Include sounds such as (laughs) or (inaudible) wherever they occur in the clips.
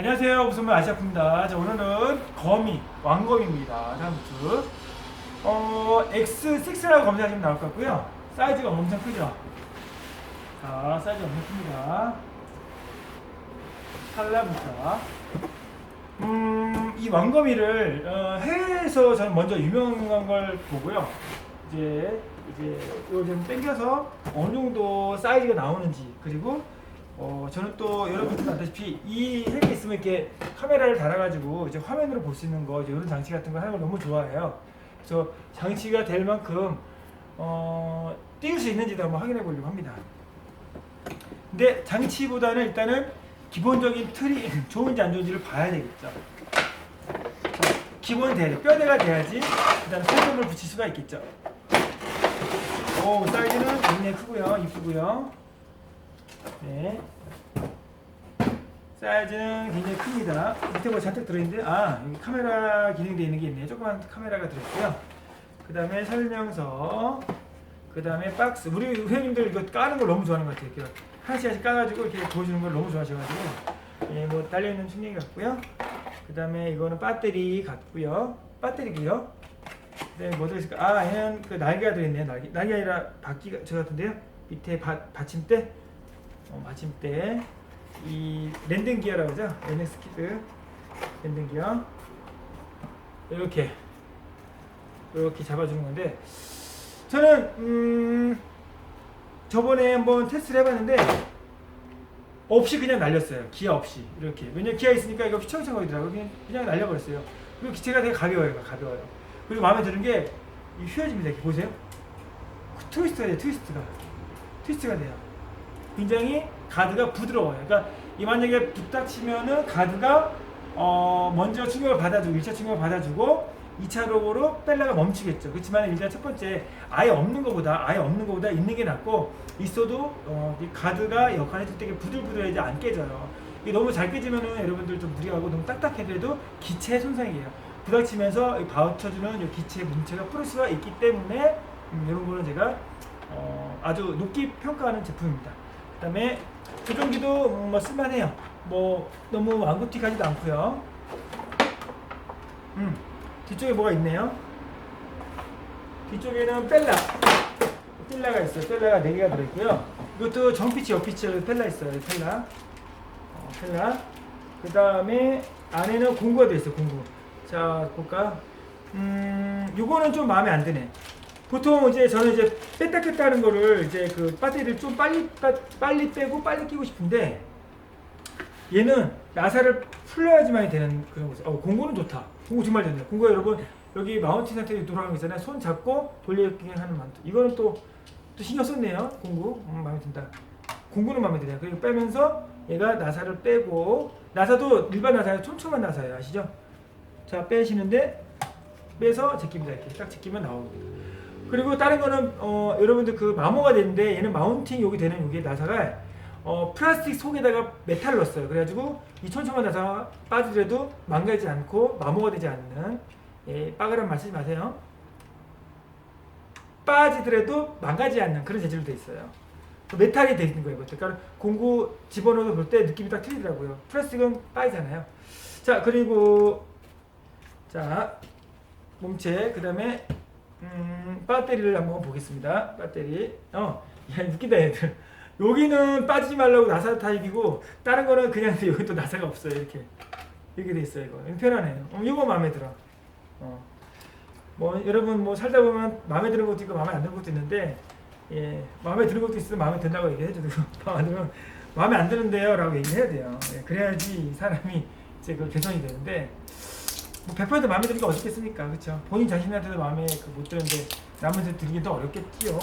안녕하세요. 무슨말 아시아프입니다. 자, 오늘은 거미, 왕거미입니다. 다음부터. 어, X6라고 검색하시면 나올 것 같고요. 사이즈가 엄청 크죠? 자, 사이즈가 엄청 큽니다. 칼라부터. 음, 이 왕거미를 어, 해외에서 저는 먼저 유명한 걸 보고요. 이제 이제 이거 좀 당겨서 어느 정도 사이즈가 나오는지 그리고 어, 저는 또 여러분들 아다시피 이 헬기 있으면 이렇게 카메라를 달아가지고 이제 화면으로 볼 수 있는 거 이런 장치 같은 거 하는 걸 너무 좋아해요. 그래서 장치가 될 만큼 어, 띄울 수 있는지도 한번 확인해 보려고 합니다. 근데 장치보다는 일단은 기본적인 틀이 (laughs) 좋은지 안 좋은지를 봐야 되겠죠. 돼야 돼. 뼈대가 돼야지 그다음 손톱을 붙일 수가 있겠죠. 오 사이즈는 굉장히 크고요, 이쁘고요. 네. 사이즈는 굉장히 큽니다. 밑에 뭐 잔뜩 들어있는데, 아, 여기 카메라 기능되어 있는 게 있네요. 조그만 카메라가 들어있고요. 그 다음에 설명서, 그 다음에 박스. 우리 회원님들 이거 까는 걸 너무 좋아하는 것 같아요. 이렇게 하나씩 하나씩 까가지고 이렇게 보여주는 걸 너무 좋아하셔가지고, 예, 뭐 달려있는 충전기 같고요. 그 다음에 이거는 배터리 같고요. 배터리고요. 네, 뭐 들어있을까? 아, 얘는 그 날개가 들어있네요. 날개. 날개 아니라 바퀴가 저 같은데요. 밑에 바, 받침대, 어, 받침대, 이 랜딩 기어라고 하죠. NS 키드 랜딩 기어. 이렇게 이렇게 잡아주는 건데 저는 음 저번에 한번 테스트를 해봤는데 없이 그냥 날렸어요. 기아 없이 이렇게. 왜냐면 기아 있으니까 이거 휘청휘청거리더라고요. 그냥, 그냥 날려버렸어요. 그리고 기체가 되게 가벼워요. 가벼워요. 그리고 마음에 드는 게이 휘어집니다. 이렇게 보세요. 그 트위스트가 돼요. 트위스트가. 트위스트가 돼요. 굉장히 가드가 부드러워요. 그러니까 이 만약에 부닥치면은 가드가 어 먼저 충격을 받아주고 1차 충격을 받아주고 2차적으로 뺄라가 멈추겠죠. 그렇지만 일단 첫 번째 아예 없는 것보다 아예 없는 것보다 있는 게 낫고 있어도 어, 이 가드가 역할을 해줄 때 부들부들해야지 안 깨져요. 이게 너무 잘 깨지면은 여러분들 좀 무리하고 너무 딱딱해도 기체 손상이에요. 부닥치면서 이 기체 문체가 풀을 수가 있기 때문에 음, 이런 거는 제가 어, 아주 높게 평가하는 제품입니다. 그다음에 조종기도 음, 뭐 쓸만해요. 뭐 너무 왕구티 가지도 않고요. 음 뒤쪽에 뭐가 있네요. 뒤쪽에는 펠라, 펠라가 있어요. 펠라가 4 개가 들어있고요. 이것도 정피치, 옆피치 펠라 있어요. 펠라, 어, 펠라. 그 다음에 안에는 공구가 들어있어요. 공구. 자 볼까? 음 요거는 좀 마음에 안 드네. 보통 이제 저는 이제 뺐다 꼈다 하는 거를 이제 그 배터리를 좀 빨리 빠- 빨리 빼고 빨리 끼고 싶은데 얘는 나사를 풀려야지만 되는 그런 거죠. 어, 공구는 좋다. 공구 정말 좋네요. 공구가 여러분 여기 마운팅 상태로 거 있잖아요. 손 잡고 돌리기 하는 만두. 이거는 또, 또 신경 썼네요. 공구. 음, 마음에 든다. 공구는 마음에 드네요. 그리고 빼면서 얘가 나사를 빼고 나사도 일반 나사예요. 촘촘한 나사예요. 아시죠? 자 빼시는데 빼서 제낍니다. 이렇게 딱 제끼면 나옵니다. 그리고 다른 거는 어, 여러분들 그 마모가 되는데 얘는 마운팅 여기 되는 여기 나사가 어, 플라스틱 속에다가 메탈을 넣었어요. 그래가지고 이 촘촘한 나사가 빠지더라도 망가지지 않고 마모가 되지 않는 예, 빠그란 말 쓰지 마세요. 빠지더라도 망가지지 않는 그런 재질로 돼 있어요. 그 메탈이 돼 있는 거예요. 그러니까 공구 집어넣어서 볼 때 느낌이 딱 틀리더라고요. 플라스틱은 빠지잖아요. 자 그리고 자 몸체 그 다음에 음, 배터리를 한번 보겠습니다. 배터리. 어, 야, 웃기다, 얘들. 여기는 빠지지 말라고 나사 타입이고, 다른 거는 그냥 (laughs) 여기 또 나사가 없어요. 이렇게. 이렇게 돼 있어요, 이거. 편하네요. 어, 이거 마음에 들어. 어. 뭐, 여러분, 뭐, 살다 보면 마음에 드는 것도 있고, 마음에 안 드는 것도 있는데, 예, 마음에 드는 것도 있으면 마음에 든다고 얘기해줘도, (laughs) 마음에 안 들면, 마음에 안 드는데요. 라고 얘기해야 돼요. 예, 그래야지 사람이 이제 그 개선이 되는데, 뭐100% 마음에 드는 게 어떻겠습니까? 그렇죠? 본인 자신한테도 마음에 그 못 드는데 남한테 드리긴 더 어렵겠지요.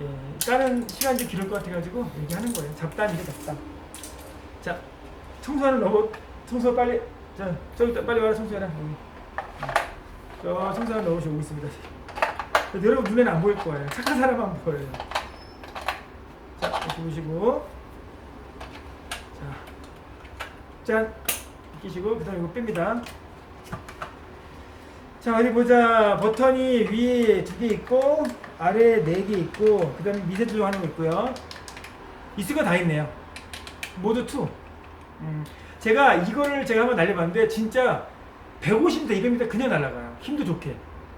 예, 다른 시간이 좀 기를 것 같아가지고 얘기하는 거예요. 잡담이죠, 잡담. 자, 청소하는 로봇 청소 빨리 자 저기 빨리 와라 청소해라. 여기. 저 청소하는 로봇이 오고 있습니다. 여러분 눈에는 안 보일 거예요. 착한 사람만 보여요. 자, 이렇게 보시고 자, 짠 끼시고 그 다음 에 이거 뺍니다. 자 어디 보자. 버튼이 위에 두 개 있고 아래에 네 개 있고 그 다음에 미세 조정하는 거 있고요. 있을 거 다 있네요. 모두 투. 음, 제가 이거를 제가 한번 날려봤는데 진짜 150m, 200m 그냥 날아가요. 힘도 좋게.